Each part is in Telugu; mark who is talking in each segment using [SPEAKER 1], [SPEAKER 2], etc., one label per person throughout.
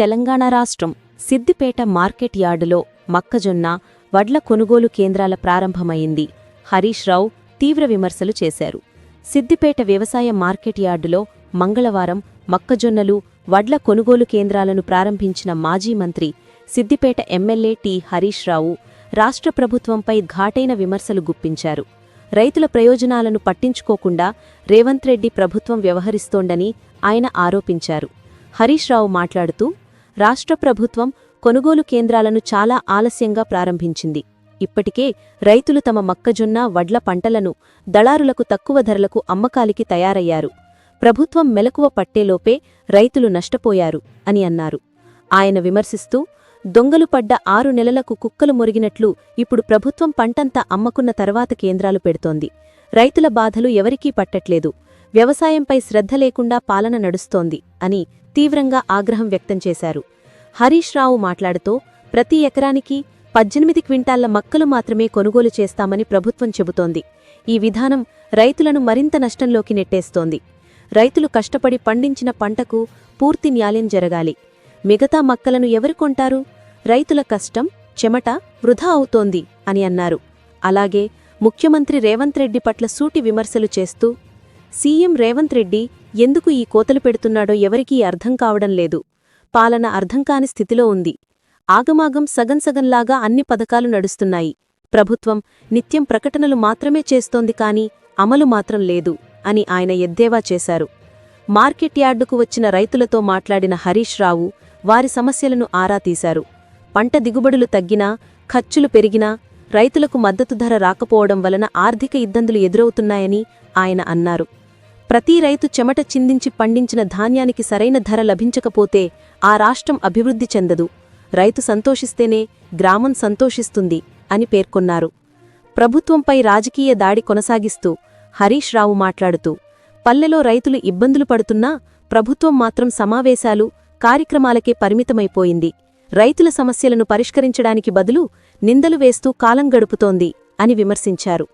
[SPEAKER 1] తెలంగాణ రాష్ట్రం సిద్దిపేట మార్కెట్ యార్డులో మక్కజొన్న వడ్ల కొనుగోలు కేంద్రాల ప్రారంభమైంది. హరీష్ రావు తీవ్ర విమర్శలు చేశారు. సిద్దిపేట వ్యవసాయ మార్కెట్ యార్డులో మంగళవారం మక్కజొన్నలు వడ్ల కొనుగోలు కేంద్రాలను ప్రారంభించిన మాజీ మంత్రి సిద్దిపేట ఎమ్మెల్యే టి హరీష్ రావు రాష్ట్ర ప్రభుత్వంపై ఘాటైన విమర్శలు గుప్పించారు. రైతుల ప్రయోజనాలను పట్టించుకోకుండా రేవంత్ రెడ్డి ప్రభుత్వం వ్యవహరిస్తోందని ఆయన ఆరోపించారు. హరీష్ రావు మాట్లాడుతూ రాష్ట్ర ప్రభుత్వం కొనుగోలు కేంద్రాలను చాలా ఆలస్యంగా ప్రారంభించింది. ఇప్పటికే రైతులు తమ మొక్కజొన్న వడ్ల పంటలను దళారులకు తక్కువ ధరలకు అమ్మకాలికి తయారయ్యారు. ప్రభుత్వం మెలకువ పట్టేలోపే రైతులు నష్టపోయారు అని అన్నారు. ఆయన విమర్శిస్తూ దొంగలు పడ్డ ఆరు నెలలకు కుక్కలు మురిగినట్లు ఇప్పుడు ప్రభుత్వం పంటంతా అమ్మకున్న తర్వాత కేంద్రాలు పెడుతోంది. రైతుల బాధలు ఎవరికీ పట్టట్లేదు. వ్యవసాయంపై శ్రద్ధ లేకుండా పాలన నడుస్తోంది అని తీవ్రంగా ఆగ్రహం వ్యక్తం చేశారు. హరీష్ రావు మాట్లాడుతూ ప్రతి ఎకరానికి పద్దెనిమిది క్వింటాళ్ళ మక్కలు మాత్రమే కొనుగోలు చేస్తామని ప్రభుత్వం చెబుతోంది. ఈ విధానం రైతులను మరింత నష్టంలోకి నెట్టేస్తోంది. రైతులు కష్టపడి పండించిన పంటకు పూర్తి న్యాయం జరగాలి. మిగతా మక్కలను ఎవరు కొంటారు? రైతుల కష్టం చెమట వృధా అవుతోంది అని అన్నారు. అలాగే ముఖ్యమంత్రి రేవంత్ రెడ్డి పట్ల సూటి విమర్శలు చేస్తూ సీఎం రేవంత్ రెడ్డి ఎందుకు ఈ కోతలు పెడుతున్నాడో ఎవరికీ అర్థం కావడం లేదు. పాలన అర్థం కాని స్థితిలో ఉంది. ఆగమాగం సగం సగంలాగా అన్ని పథకాలు నడుస్తున్నాయి. ప్రభుత్వం నిత్యం ప్రకటనలు మాత్రమే చేస్తోంది కాని అమలు మాత్రం లేదు అని ఆయన ఎద్దేవా చేశారు. మార్కెట్ యార్డుకు వచ్చిన రైతులతో మాట్లాడిన హరీష్ రావు వారి సమస్యలను ఆరా తీశారు. పంట దిగుబడులు తగ్గినా ఖర్చులు పెరిగినా రైతులకు మద్దతు ధర రాకపోవడం వలన ఆర్థిక ఇబ్బందులు ఎదురవుతున్నాయని ఆయన అన్నారు. ప్రతి రైతు చెమట చిందించి పండించిన ధాన్యానికి సరైన ధర లభించకపోతే ఆ రాష్ట్రం అభివృద్ధి చెందదు. రైతు సంతోషిస్తేనే గ్రామం సంతోషిస్తుంది అని పేర్కొన్నారు. ప్రభుత్వంపై రాజకీయ దాడి కొనసాగిస్తూ హరీష్ రావు మాట్లాడుతూ పల్లెలో రైతులు ఇబ్బందులు పడుతున్నా ప్రభుత్వం మాత్రం సమావేశాలు కార్యక్రమాలకే పరిమితమైపోయింది. రైతుల సమస్యలను పరిష్కరించడానికి బదులు నిందలు వేస్తూ కాలం గడుపుతోంది అని విమర్శించారు.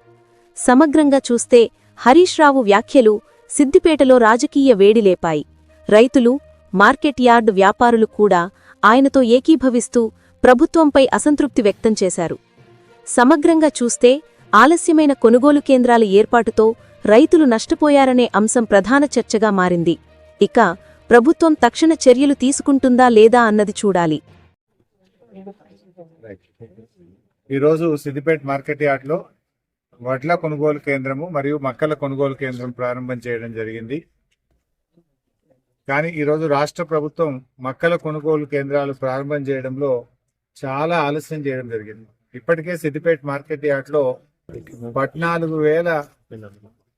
[SPEAKER 1] సమగ్రంగా చూస్తే హరీష్ రావు వ్యాఖ్యలు సిద్దిపేటలో రాజకీయ వేడిలేపాయి. రైతులు మార్కెట్ యార్డ్ వ్యాపారులు కూడా ఆయనతో ఏకీభవిస్తూ ప్రభుత్వంపై అసంతృప్తి వ్యక్తం చేశారు. సమగ్రంగా చూస్తే ఆలస్యమైన కొనుగోలు కేంద్రాల ఏర్పాటుతో రైతులు నష్టపోయారనే అంశం ప్రధాన చర్చగా మారింది. ఇక ప్రభుత్వం తక్షణ చర్యలు తీసుకుంటుందా లేదా అన్నది చూడాలి.
[SPEAKER 2] ఈరోజు సిద్దిపేట మార్కెట్ యార్డ్లో వడ్ల కొనుగోలు కేంద్రము మరియు మక్కల కొనుగోలు కేంద్రం ప్రారంభం చేయడం జరిగింది. కానీ ఈరోజు రాష్ట్ర ప్రభుత్వం మక్కల కొనుగోలు కేంద్రాలు ప్రారంభం చేయడంలో చాలా ఆలస్యం చేయడం జరిగింది. ఇప్పటికే సిద్దిపేట మార్కెట్ యార్డ్లో పద్నాలుగు వేల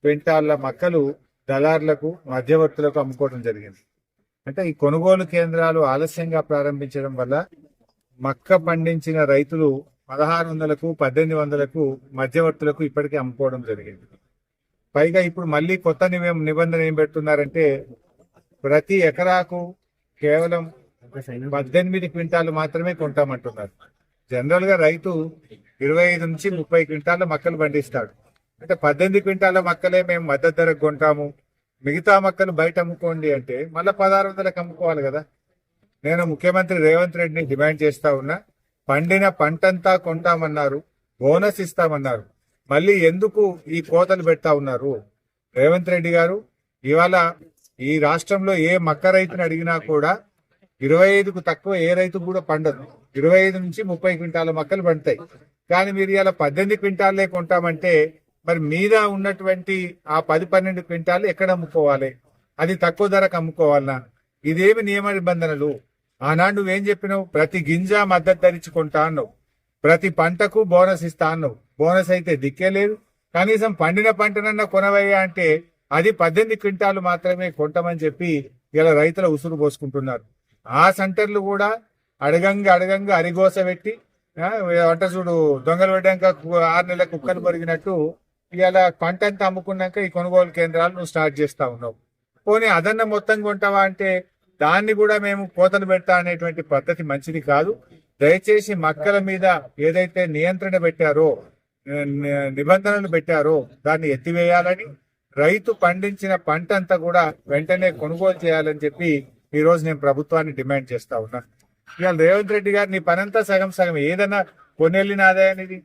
[SPEAKER 2] క్వింటాళ్ళ మక్కలు దళార్లకు మధ్యవర్తులకు అమ్ముకోవడం జరిగింది. అంటే ఈ కొనుగోలు కేంద్రాలు ఆలస్యంగా ప్రారంభించడం వల్ల మక్క పండించిన రైతులు పదహారు వందలకు పద్దెనిమిది వందలకు మధ్యవర్తులకు ఇప్పటికే అమ్ముకోవడం జరిగింది. పైగా ఇప్పుడు మళ్ళీ కొత్త నిబంధన ఏం పెడుతున్నారంటే ప్రతి ఎకరాకు కేవలం పద్దెనిమిది క్వింటాలు మాత్రమే కొంటామంటున్నారు. జనరల్గా రైతు ఇరవై ఐదు నుంచి ముప్పై క్వింటాల మక్కలు పండిస్తాడు. అంటే పద్దెనిమిది క్వింటాల మక్కలే మేము మద్దతు ధరకు కొంటాము. మిగతా మక్కలు బయట అమ్ముకోండి అంటే మళ్ళీ పదహారు వందలకు అమ్ముకోవాలి కదా. నేను ముఖ్యమంత్రి రేవంత్ రెడ్డిని డిమాండ్ చేస్తా ఉన్నా. పండిన పంటంతా కొంటామన్నారు బోనస్ ఇస్తామన్నారు. మళ్ళీ ఎందుకు ఈ కోతలు పెడతా ఉన్నారు? రేవంత్ రెడ్డి గారు ఇవాళ ఈ రాష్ట్రంలో ఏ మక్క రైతుని అడిగినా కూడా ఇరవై ఐదుకు తక్కువ ఏ రైతు కూడా పండదు. ఇరవై ఐదు నుంచి ముప్పై క్వింటాల మక్కలు పండుతాయి. కానీ మీరు ఇలా పద్దెనిమిది క్వింటాలే కొంటామంటే మరి మీద ఉన్నటువంటి ఆ పది పన్నెండు క్వింటాలు ఎక్కడ అమ్ముకోవాలి? అది తక్కువ ధరకు అమ్ముకోవాలనా? ఇదేమి నియమ నిబంధనలు? ఆనాడు నువ్వేం చెప్పినావు? ప్రతి గింజ మద్దతు ధరించి కొంటా అన్నావు. ప్రతి పంటకు బోనస్ ఇస్తా అన్నావు. బోనస్ అయితే దిక్కే లేదు. కనీసం పండిన పంటనన్నా కొనవయ్యా అంటే అది పద్దెనిమిది క్వింటాలు మాత్రమే కొంటామని చెప్పి ఇలా రైతుల ఉసురు పోసుకుంటున్నారు. ఆ సెంటర్లు కూడా అడగంగా అడగంగా అరిగోస పెట్టి వంట చూడు దొంగలు పెట్టాక కు- ఆరు నెలల కుక్కలు పొరిగినట్టు ఇలా పంట అంతా అమ్ముకున్నాక ఈ కొనుగోలు కేంద్రాలు నువ్వు స్టార్ట్ చేస్తా ఉన్నావు. పోనీ అదన్న మొత్తం కొంటావా అంటే దాన్ని కూడా మేము కోతలు పెడతా అనేటువంటి పద్ధతి మంచిది కాదు. దయచేసి మక్కల మీద ఏదైతే నియంత్రణ పెట్టారో నిబంధనలు పెట్టారో దాన్ని ఎత్తివేయాలని రైతు పండించిన పంట అంతా కూడా వెంటనే కొనుగోలు చేయాలని చెప్పి ఈ రోజు నేను ప్రభుత్వాన్ని డిమాండ్ చేస్తా ఉన్నా. ఇవాళ రేవంత్ రెడ్డి గారు నీ పనంతా సగం సగం ఏదన్నా కొనెళ్ళిన ఆదాయానిది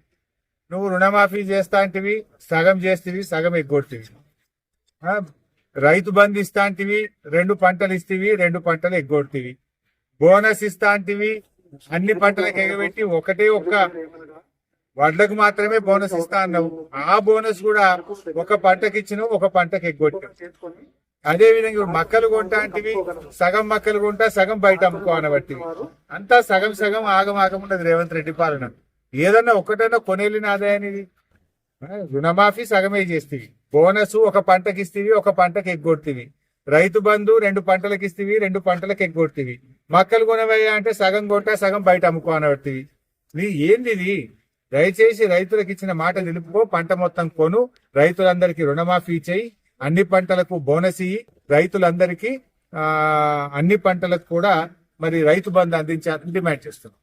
[SPEAKER 2] నువ్వు రుణమాఫీ చేస్తా అంటివి సగం చేస్తేవి సగం ఎగ్గొట్టివి. రైతు బంధు ఇస్తాంటివి రెండు పంటలు ఇస్తేవి రెండు పంటలు ఎగ్గొట్టివి బోనస్ ఇస్తా అంటివి అన్ని పంటలకు ఎగబెట్టి ఒకటే ఒక్క వడ్లకు మాత్రమే బోనస్ ఇస్తా అన్నావు. ఆ బోనస్ కూడా ఒక పంటకి ఇచ్చినావు ఒక పంటకి ఎగ్గొట్టావు అదే విధంగా మక్కలు కొంటా అంటివి సగం మక్కలు కొంటా సగం బయట అమ్ముకో అనబట్టివి అంతా సగం సగం ఆగం ఆగం ఉన్నది రేవంత్ రెడ్డి పాలన. ఏదన్నా ఒకటన్నా కొనేళ్ళిన ఆదాయానిది. రుణమాఫీ సగమే చేస్తీవి. బోనస్ ఒక పంటకి ఇస్తేవి ఒక పంటకి ఎగ్గొట్టివి రైతు బంధు రెండు పంటలకు ఇస్తేవి రెండు పంటలకు ఎగ్గొట్టివి మక్కలు కొనవయ్యా అంటే సగం కొట్ట సగం బయట అమ్ముకో అనబడుతుంది నీ ఏంది ఇది? దయచేసి రైతులకు ఇచ్చిన మాట నిలుపుకో పంట మొత్తం కొను రైతులందరికీ రుణమాఫీ చేయి. అన్ని పంటలకు బోనస్ ఇయ్యి రైతులందరికీ ఆ, అన్ని పంటలకు కూడా మరి రైతు బంధు అందించాలని డిమాండ్ చేస్తున్నాం.